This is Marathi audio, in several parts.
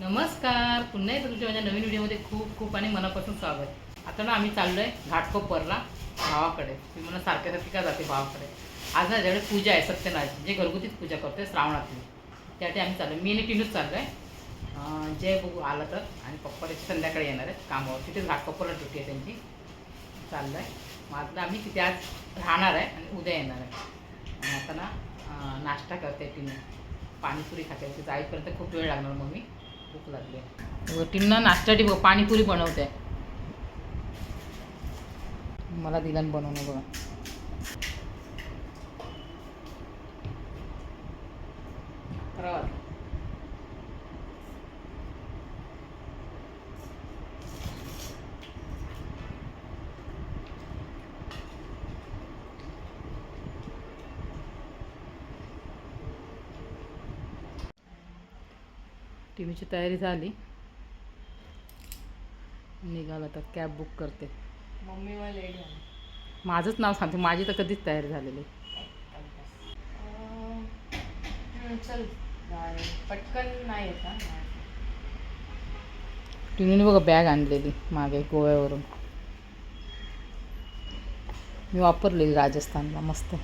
नमस्कार. पुन्हा एकदा तुमच्या माझ्या नवीन व्हिडिओमध्ये खूप खूप आणि मनापासून स्वागत. आता ना आम्ही चाललो आहे घाटकोपरला भावाकडे. मी मला सारख्या सारखी का जाते भावाकडे? आज ना ज्यावेळी पूजा आहे सत्यनाथ जे म्हणजे घरगुतीच पूजा करतोय श्रावणातली. त्यासाठी आम्ही चाललो मी आणि टिनूच चाललो आहे जे बघू आला तर. आणि पप्पा त्याची संध्याकाळी येणार आहेत कामावर. तिथेच घाटकोपरला ड्युटी आहे त्यांची. चाललं आहे मग आता आम्ही तिथे आज राहणार आहे आणि उद्या येणार आहे. आणि आता ना नाश्ता करते टिनू. पाणीपुरी खाते. तिथे आईपर्यंत खूप वेळ लागणार मग मी भूक लागली. आहे नाश्त्यासाठी बघ पाणीपुरी बनवते. मला दिलं बनवणं बघा. अकरा टीव्हीची तयारी झाली. निघाला तर कॅब बुक करते. मम्मी मला लेट झाली माझंच नाव सांगते. माझी तर कधीच तयारी झालेली. चल. पटकन नाही येत टिनूने बघा बॅग आणलेली मागे गोव्यावरून. मी वापरलेली राजस्थानला मस्त.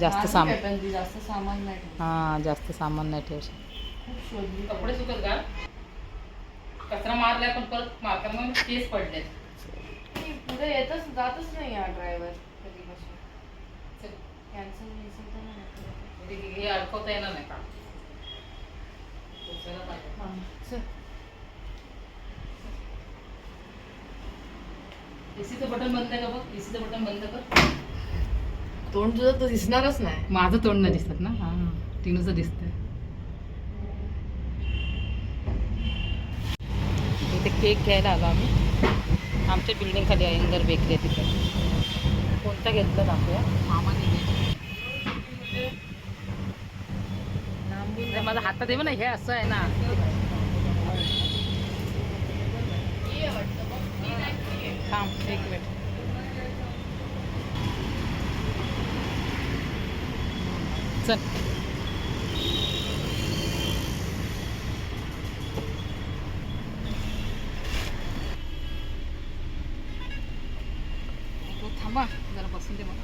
जास्त सामान. जास्त सामान नाही. हां जास्त सामान नाही ठेवू खूप शोधली. कपडे सुकत घाल कचरा मारलाय पण परत मारता मग केस पडले पुढे येतच जातच नाही हा ड्रायव्हर कधीपासून. कॅन्सल बिन्सल तर नाही करत. हे अडकवता येणार नाही का. एसीचं बटन बंद आहे का बघ? एसीचं बटन बंद कर. तोंड तुझं तर दिसणारच नाही. माझं तोंड नाही दिसत ना? हा टिनूचं दिसतंय. इथे केक घ्यायला आलो आम्ही. आमच्या बिल्डिंग खाली आहे इंदर बेकरी आहे तिथे कोणता घेतला दाखवूया मामाने घेतला. माझा हातात आहे ना हे असं आहे ना. थांब एक मिनिट चल तू थांबा जरा बसून दे मला.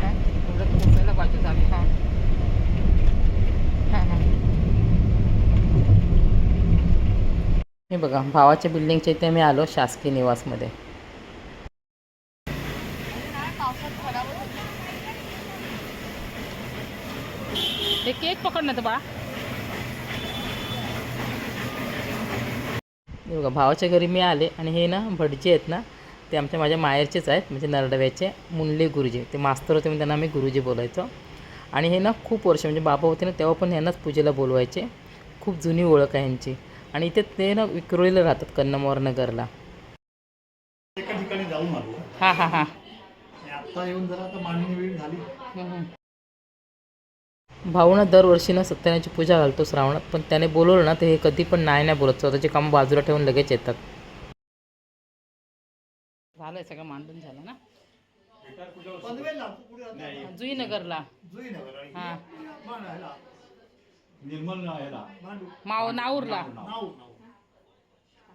हां. हां हां. हे बघा भावाच्या बिल्डिंगच्या इथे मी आलो शासकीय निवासमध्ये हे बाळा हे बघा भावाच्या घरी मी आले आणि हे ना भटजे आहेत ना ते आमच्या माझ्या माहेरचेच आहेत म्हणजे नरडव्याचे मुंडले गुरुजी. ते मास्तर होते म्हणून त्यांना आम्ही गुरुजी बोलायचो. आणि हे ना खूप वर्ष म्हणजे बाबा होते ना तेव्हा पण यांनाच पूजेला बोलवायचे. खूप जुनी ओळख आहे यांची आणि इथे ते ना विक्रोळीला राहतात कन्नमोर नगरला. एका ठिकाणी जाऊन आलो. हां हां हां. आता येऊन जरा मांडणी वेळ झाली. भाऊ ना दरवर्षी ना सत्यनारायणची पूजा घालतो श्रावणात पण त्याने बोलवलं ना ते हे कधी पण नाही नाही बोलत. स्वतःचे काम बाजूला ठेवून लगेच येतात. झालंय सगळं मांडून झालं ना? जुईनगरला. हां. निर्मल माव नाऊरला.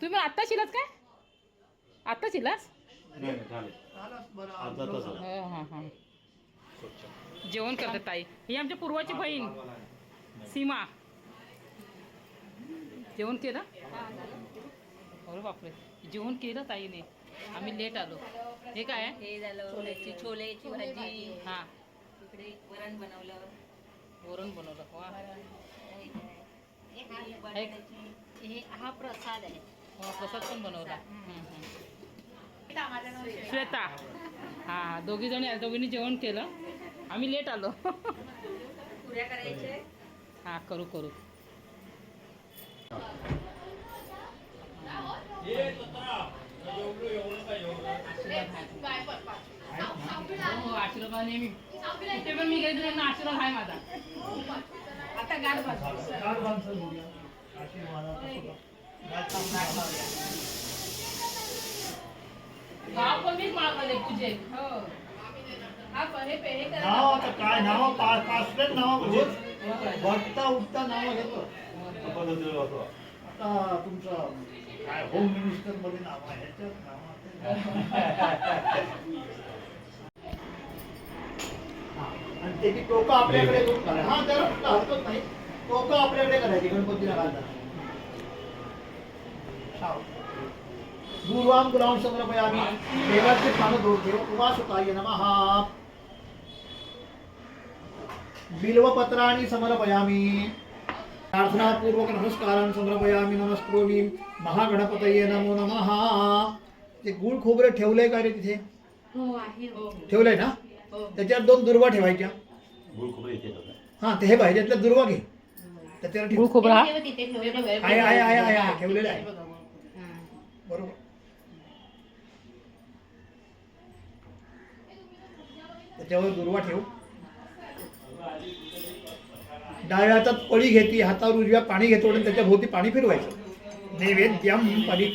तुम्ही आत्ता शिलात काय? आत्ता शिलास? झालं. हां हां हां. जेवण करते ताई. ही आमच्या पूर्वाची बहीण. सीमा. जेवण केलं? अरे बापरे. जेवण केलं ताईने. आम्ही लेट आलो. हे काय? आहे हे झालं छोलेची भाजी. हाँ. इकडे वरण बनवलं. वरण बनवलं. वा. हे हा प्रसाद आहे. प्रसाद पण बनवला. हम्म, हम्म. श्वेता हाँ दोघी जणी दोघींनी जेवण केलं. आम्ही लेट आलो हां करू करू हो, आशीर्वाद नेहमी इथे पण मी आशीर्वाद आहे माझा आता गाड बांधून घाला. मध्ये पूजेत हो हा हे हे. नाव आता काय नाव? पाच पाच नाव म्हणजे? बघता उठता नाव घेतो. होतो आता तुमचं काय होम मिनिस्टरमध्ये नाव आहे आणि त्याची टोकं आपल्याकडे करून करा हा जरा हरकत नाही. टोकं आपल्याकडे करायची गणपतीला घालताना. दूर्वाम गुलाम समर्पयामी देवाचे पानं दूर ठेव. उमासुताय नमः. बिल्वपत्राणि समर्पयामि। प्रार्थनापूर्वक नमस्कारान् समर्पयामि नमस्करोमि महागणपतये नमो नमः। ते गुळ खोबरं ठेवलंय का रे तिथे? हो आहे हो, ठेवलंय ना? हो. त्याच्यावर दोन दुर्वा ठेवायच्या. गुळ खोबरं इथे होतं. हा ते हे पाहिजे त्यातल्या दुर्वा घे. त्याच्यावर ठेव. गुळ खोबरा हा? हे हे. आहे आहे आहे आहे आहे, ठेवलेलं आहे. हे. बरोबर. त्याच्यावर दुर्वा ठेव. डाव्या हातात पळी घेते हातावर उजव्या पाणी घेतो आणि त्याच्या भोवती पाणी फिरवायचं. नैवेद्यम परी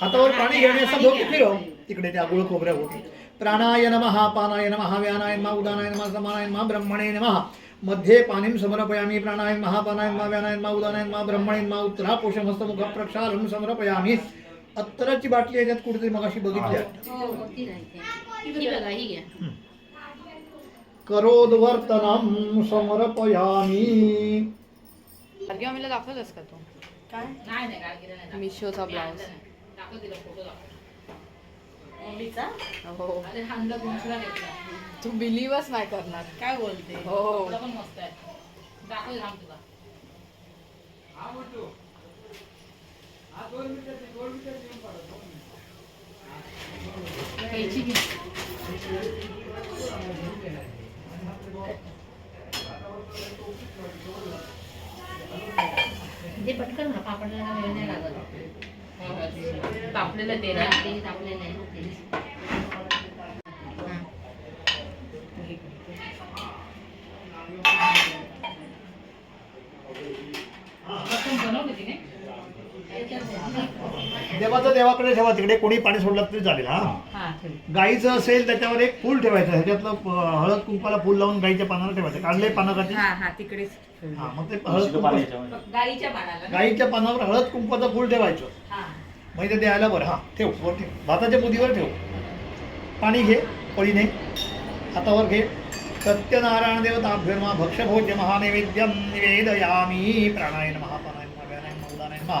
हातावर पाणी घेण्याचा भोवती फिरव. तिकडे त्या गुळ खोबऱ्या भोवती प्राणाय नमः पानाय नमः व्यानाय नमः उदानाय नमः समानाय नमः ब्रह्मणे नमः. मध्ये पाणीं समर्पयामि प्राणाय नमः पानाय नमः व्यानाय नमः उदानाय नमः ब्रह्मणे नमः उत्तरा पोषमस्तमुख प्रक्षालनं समर्पयामि. अत्तराची बाटली याच्यात कुठेतरी मगाशी बघितली आहे. हो हो ती राहते ही. बघा ही घ्या करोद्वर्तनं समर्पयामि मला दाखवलंस का तू? काय? नाही नाही गाडगिरा नाही दाखव. मिशोचा मी ब्लाऊज. दाखव तिला फोटो दाखव. मम्मीचा हो. अरे हांडा गुंचला घेतला. तू बिलीवच नाही करणार. काय बोलते? हो. तुला पण मस्त आहे. दाखव थांब तुला. कैची घे. ते पटकन ना पापडला वेळ नाही लागत तापलेलं. ते तापलेलं आहे ते. हा. देवाचं देवाकडे ठेवा तिकडे कोणी पाणी सोडलं तरी चालेल हा गाईचं असेल त्याच्यावर एक फूल ठेवायचं ह्याच्यातलं हळद कुंकाला फूल लावून गाईच्या पानाला ठेवायचं काढले पानाकाचे हा हा तिकडेच. हा मग ते हळद तुळशीचं पाणी कुंकू याच्यामध्ये. गाईच्या पानाला ना? गाईच्या पानावर हळद कुंकवाचं फूल ठेवायचं. हा. मग ते द्यायला बरं हा ठेव वर ठेव. भाताच्या बुधीवर ठेव. पाणी घे पळीने हातावर घे. सत्यनारायण देवताभ्यर्मा भक्षभोज्य महानैवेद्यम निवेदयामी. प्राणायन महापानायन व्यानायन उदानायन मा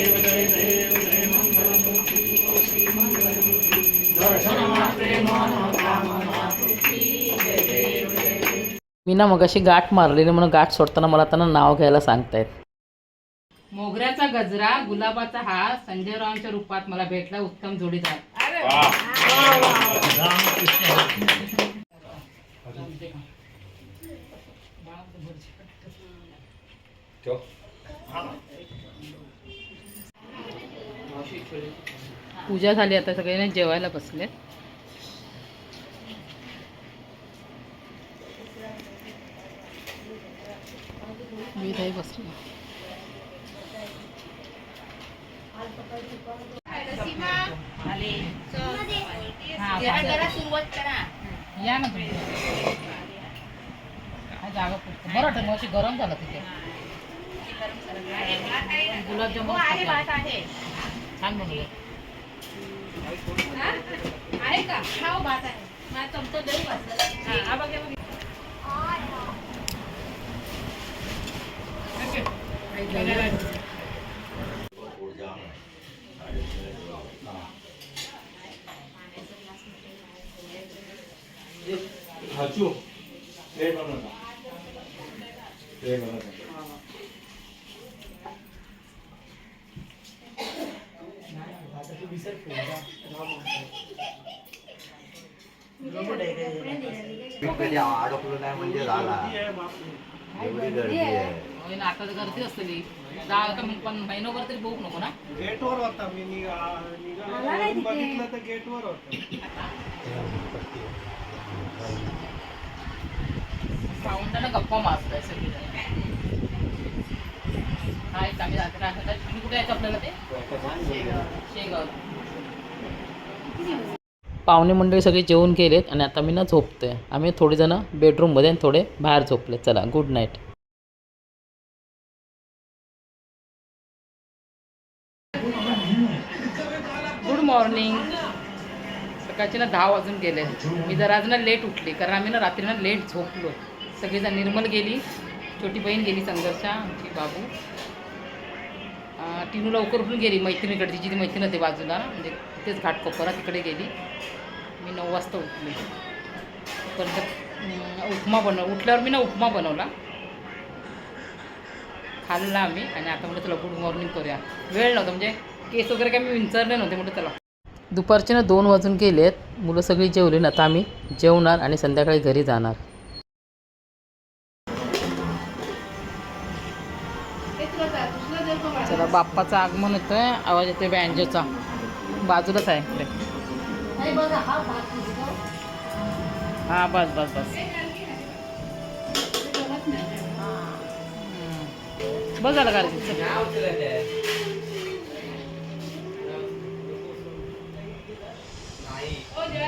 मी ना मगाशी गाठ मारलेली म्हणून गाठ सोडताना मला त्यांना नाव घ्यायला सांगतायत. मोगऱ्याचा गजरा गुलाबाचा हार संजयरावांच्या रूपात मला भेटला उत्तम जोडीदार. पूजा झाली आता सगळ्यांनी जेवायला बसले बसले. हा, या ना तुम्ही. जागा पुरतं. बरं वाटतं मग गरम झालं तिथे. गुलाबजामुन छान बनवलं आहे. का? खाऊ भात आहे. चमचा का हा बघ हे बघ. हाचू. प्लेट बनव ना. प्लेट बनव ना. कधी अडकलो नाही म्हणजे झाला एवढी गर्दी आहे होय ना आता तर गर्दी असतली दहा का पण महिनोभर तरी बघू नको ना. गेटवर होता मी निघा- निघाल्यावरून बघितलं तर गेटवर होता. पाहुण्यांना गप्पा मारताय सगळी हाय आम्ही राहतो राहतो तुम्ही कुठे यायचं आपल्याला ते? शेगाव. पाहुणे मंडळी सगळे जेवून गेलेत आणि आता मी ना झोपतोय. आम्ही थोडे जण बेडरूममध्ये आणि थोडे बाहेर झोपले चला गुड नाईट मॉर्निंग सकाळचे ना दहा वाजून गेले. मी जरा आज ना लेट उठली. कारण आम्ही ना रात्री ना लेट झोपलो. सगळीजण निर्मल गेली. छोटी बहीण गेली संघर्षा आमची बाबू. टिनू लवकर उठून गेली मैत्रिणीकडे तिची ती मैत्रीण होती बाजूला. म्हणजे तिथेच घाटकोपरा तिकडे गेली. मी नऊ वाजता उठली. परत उपमा बनव उठल्यावर मी ना उपमा बनवला. खाल्ला आम्ही. आणि आता म्हटलं चला गुड मॉर्निंग करूया. वेळ नव्हता. म्हणजे केस वगैरे काय मी विंचरले नव्हते. म्हटलं चला दुपारचे ना दोन वाजून गेले आहेत मुलं सगळी जेवली ना आता आम्ही जेवणार आणि संध्याकाळी घरी जाणार. चला बाप्पाचं आगमन होतोय. आवाज येतोय बँजोचा. बाजूलाच आहे इकडे. हां बस बस बस.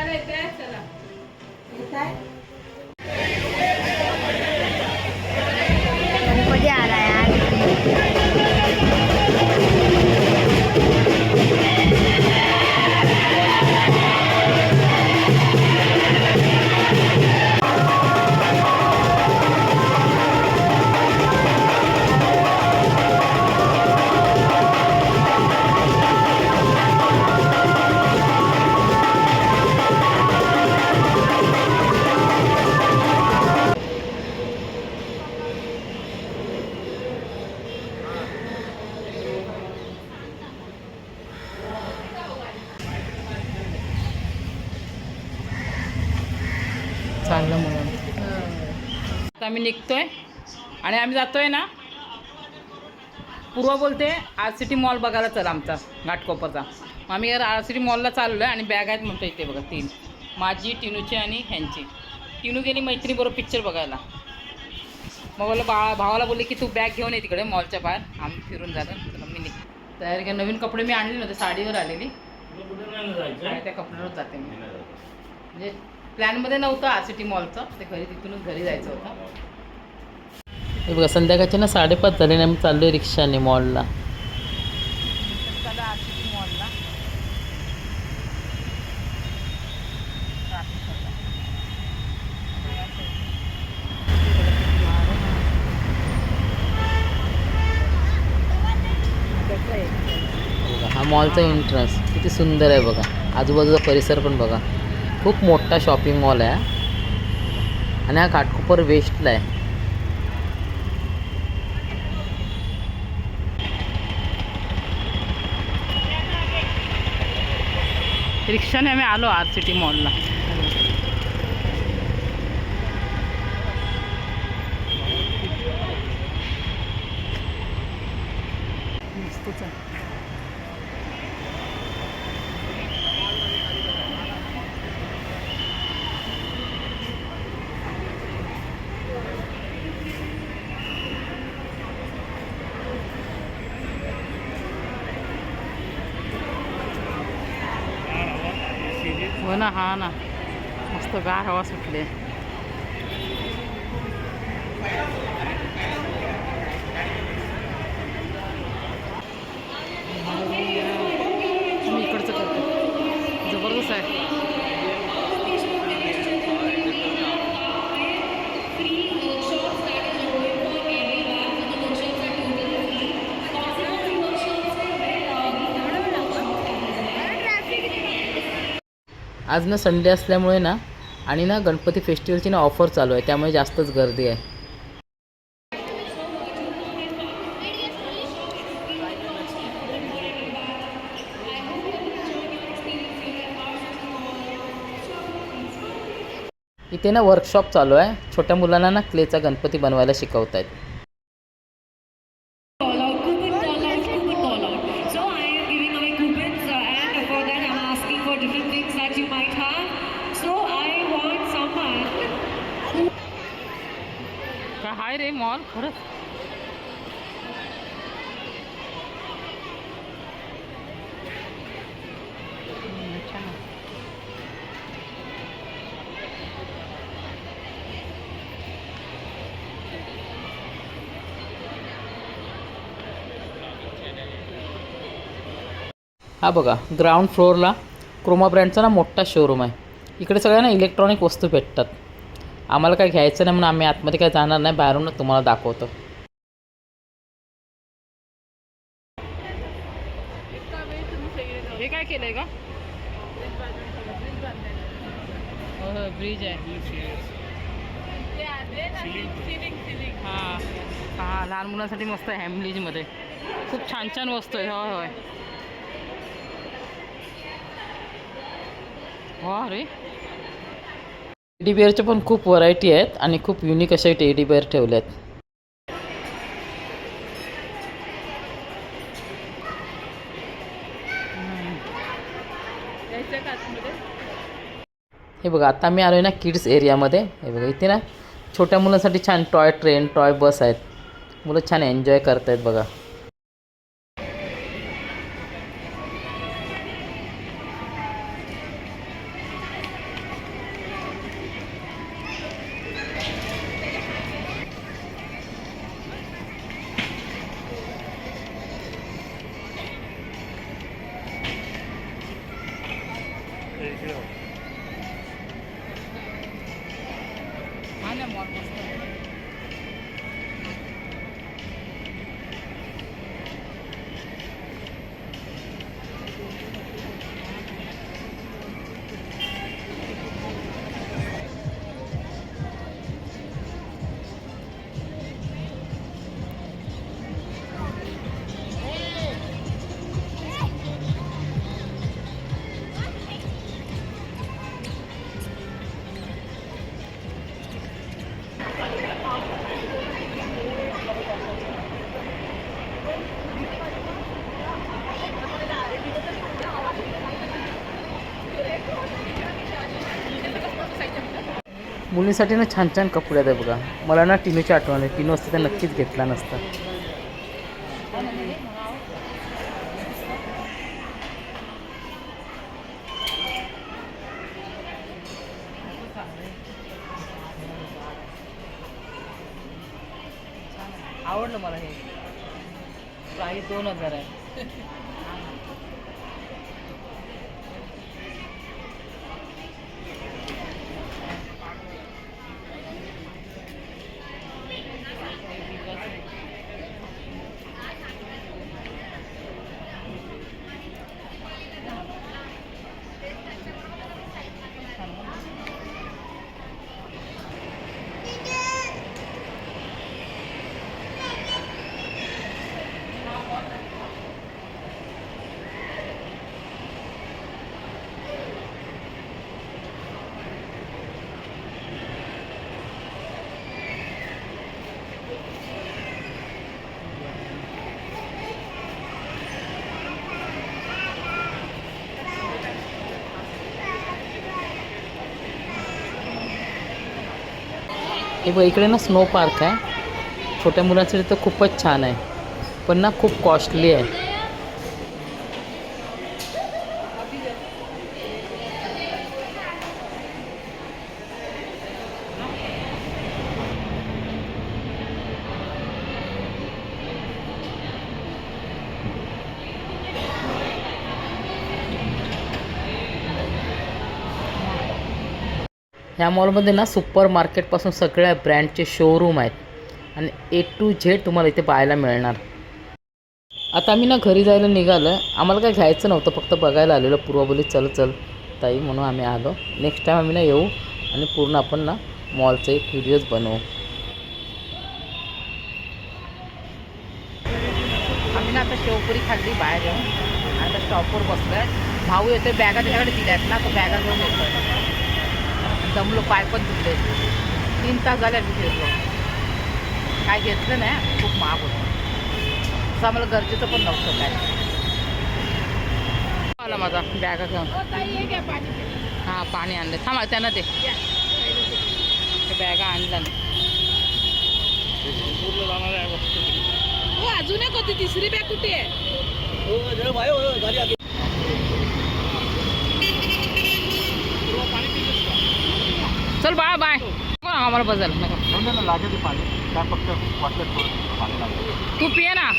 हम्म. बस चला आता आम्ही निघतोय. आणि आम्ही जातोय ना पूर्वा बोलते आर सिटी मॉल बघायला चला आमचा घाटकोपरचा. मग आम्ही आर सिटी मॉलला चाललो आहे आणि बॅग आहेत म्हणतो इथे बघा तीन. माझी टिनूची आणि ह्यांची. टिनू गेली मैत्रिणीबरोबर पिक्चर बघायला. मग बोललं बा भावाला बोलले की तू बॅग घेऊन ये तिकडे मॉलच्या बाहेर. आम्ही फिरून झालं चला मी निघ तयारी काय नवीन कपडे मी आणले नव्हते साडीवर आलेली. त्या कपड्यावर जाते मी. म्हणजे प्लॅनमध्ये नव्हतं आर सिटी मॉलचं. ते घरी तिथूनच घरी जायचं होतं. हे बघा संध्याकाळचे ना साडेपाच झाले ना आम्ही चाललोय रिक्षाने मॉलला. आर मॉलला. हा मॉलचा एंट्रन्स किती सुंदर आहे बघा. आजूबाजूचा परिसर पण बघा. खूप मोठा शॉपिंग मॉल आहे. हा. आणि हा घाटकोपर वेस्टला आहे. रिक्षाने आम्ही आलो आर सिटी मॉलला मस्तच आहे. हो ना हा ना मस्त गार हवा सुटली मी इकडचं करते जबरदस्त आहे आज ना संडे असल्यामुळे ना आणि ना गणपती फेस्टिवलची ना ऑफर चालू आहे त्यामुळे जास्तच गर्दी आहे. इथे ना वर्कशॉप चालू आहे छोट्या मुलांना ना क्लेचा गणपती बनवायला शिकवत आहेत काय रे मॉल खरंच. हा बघा ग्राउंड फ्लोअरला क्रोमा ब्रँडचा ना मोठा शोरूम आहे. इकडे सगळ्या ना इलेक्ट्रॉनिक वस्तू भेटतात. आम्हाला काय घ्यायचं नाही म्हणून आम्ही आतमध्ये काय जाणार नाही बाहेरूनच तुम्हाला दाखवतो. हे काय केलंय का ब्रिज हो, हो, आहे. हां. हां लहान मुलांसाठी मस्त आहे हॅमलीजमध्ये खूप छान छान वस्तू आहे. होय होय. वा रे. टेडी बिअरच्या पण खूप व्हरायटी आहेत आणि खूप युनिक असे टेडी बिअर ठेवले आहेत हे बघा आता मी आलो आहे ना किड्स एरियामध्ये हे बघा इथे ना छोट्या मुलांसाठी छान टॉय ट्रेन टॉय बस आहेत. मुलं छान एन्जॉय करतायत बघा. मुलींसाठी ना छान छान कपडे आहेत बघा. मला ना टिनूची आठवण आहे टिनू असते तर नक्कीच घेतला नसता. आवडलं मला हे. प्राईस दोन हजार आहे. हे बघ इकडे ना स्नो पार्क आहे. छोट्या मुलांसाठी तर खूपच छान आहे. पण ना खूप कॉस्टली आहे. ह्या मॉलमध्ये ना सुपर मार्केटपासून सगळ्या ब्रँडचे शोरूम आहेत. आणि ए टू झेड तुम्हाला इथे पाहायला मिळणार. आता आम्ही ना घरी जायला निघालो. आम्हाला काय घ्यायचं नव्हतं फक्त बघायला आलेलं. पूर्वाबोली चल चल ताई म्हणून आम्ही आलो. नेक्स्ट टाईम आम्ही ना येऊ आणि पूर्ण आपण ना मॉलचे एक व्हिडिओज बनवू. आम्ही ना आता शेवपुरी खाल्ली बाहेर येऊन. आता स्टॉपवर बसलो आहे भाऊ येते बॅगा त्याच्याकडे दिल्या आहेत ना तो बॅगा घेऊन येतो दमलो पाय पण दुखले. तीन तास झाले आम्ही फिरलो. काय घेतलं नाही खूप महाग होतं. असं आम्हाला गरजेचं पण नव्हतं काय. आला माझा बॅगा घेऊन. हां पाणी. आणलं. थांबा त्यांना ते ते बॅगा आणलं हो अजून एक होती तिसरी बॅग कुठे आहे? चल बाय बाय आम्हाला बदल लागेल पाणी काय फक्त वाटलं पाणी लागेल तू पिये ना.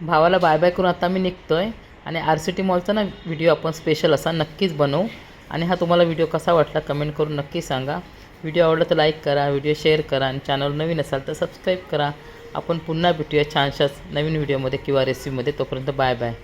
भावाला बाय बाय करून आता मी निघतोय. आणि आर सी टी मॉलचा ना व्हिडिओ आपण स्पेशल असा नक्कीच बनवू. आणि हा तुम्हाला व्हिडिओ कसा वाटला कमेंट करून नक्की सांगा. व्हिडिओ आवडला तर लाईक करा व्हिडिओ शेअर करा आणि चॅनल नवीन असाल तर सबस्क्राईब करा. आपण पुन्हा भेटूया छानशाच नवीन व्हिडिओमध्ये किंवा रेसिपीमध्ये तोपर्यंत बाय बाय